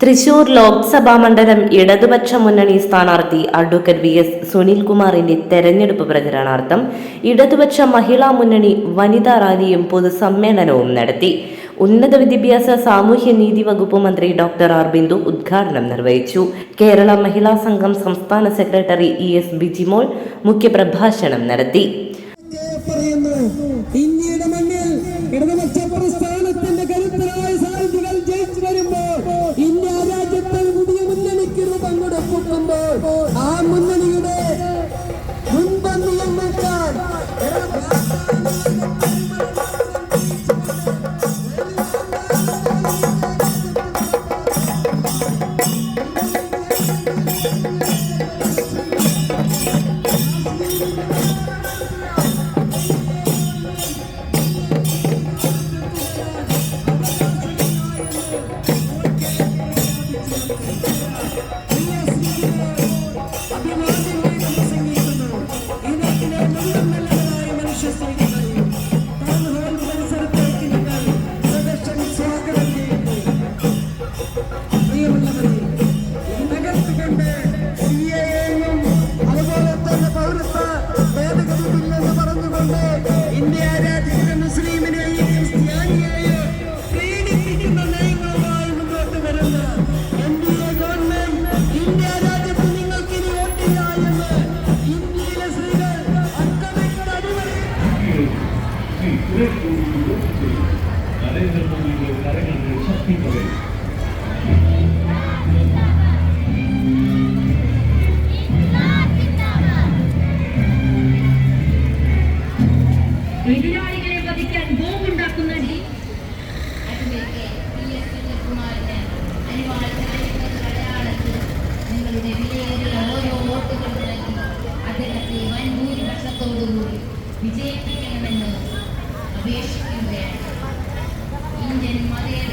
തൃശൂർ ലോക്സഭാ മണ്ഡലം ഇടതുപക്ഷ മുന്നണി സ്ഥാനാർത്ഥി അഡ്വക്കേറ്റ് വി എസ് സുനിൽകുമാറിന്റെ തെരഞ്ഞെടുപ്പ് പ്രചരണാർത്ഥം ഇടതുപക്ഷ മഹിളാ മുന്നണി വനിതാ റാലിയും പൊതുസമ്മേളനവും നടത്തി. ഉന്നത വിദ്യാഭ്യാസ സാമൂഹ്യ നീതി വകുപ്പ് മന്ത്രി ഡോക്ടർ ആർ ബിന്ദു ഉദ്ഘാടനം നിർവഹിച്ചു. കേരള മഹിളാ സംഘം സംസ്ഥാന സെക്രട്ടറി ഇ എസ് ബിജിമോൾ മുഖ്യപ്രഭാഷണം നടത്തി. അതുപോലെ തന്നെ പൗരത്വ ഭേദഗതി പറഞ്ഞുകൊണ്ട് ഇന്ത്യ രാജ്യത്തെ മുസ്ലിമിനെയും ക്രിസ്ത്യാനിയെയും പ്രീണിപ്പിക്കുന്ന നയങ്ങളുമായി മുന്നോട്ട് വരുന്ന N D A government India രാജ്യത്ത് നിങ്ങൾക്ക് ഇനി വോട്ടില്ല എന്ന് ഇന്ത്യയിലെ സ്ത്രീകൾ അക്കമിട്ട് അടിമറി നരേന്ദ്രമോദിയുടെ കരങ്ങളുടെ ശക്തി പകരും എതിരാളികളെ വധിക്കാൻ ബോംബുണ്ടാക്കുന്ന അനിവാര്യമായിട്ടുള്ള നിങ്ങളുടെ വിലയേറിയ ഓരോ വോട്ടുകൾ നൽകി അദ്ദേഹത്തെ വൻ ഭൂരിപക്ഷത്തോടുകൂടി വിജയിപ്പിക്കണമെന്ന് അപേക്ഷിക്കുകയാണ്. ഇന്ത്യൻ മതേതരത്വവും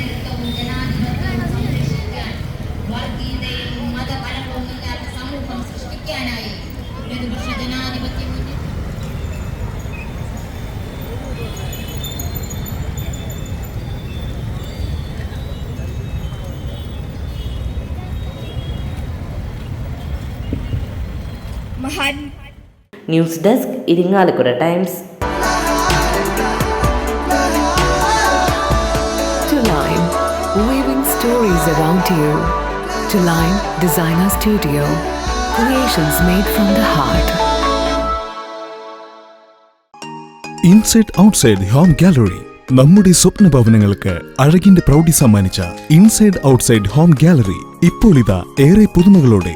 മഹാൻ news desk Irinjalakuda Times To Line, weaving stories around you. To Line Designer Studio, creations made from the heart. Inside Outside Home Gallery നമ്മുടെ സ്വപ്ന ഭവനങ്ങൾക്ക് അഴകിന്റെ പ്രൗഢി സമ്മാനിച്ച ഇൻസൈഡ് ഔട്ട്സൈഡ് ഹോം ഗാലറി ഇപ്പോൾ ഇതാ ഏറെ പുതുമകളോടെ.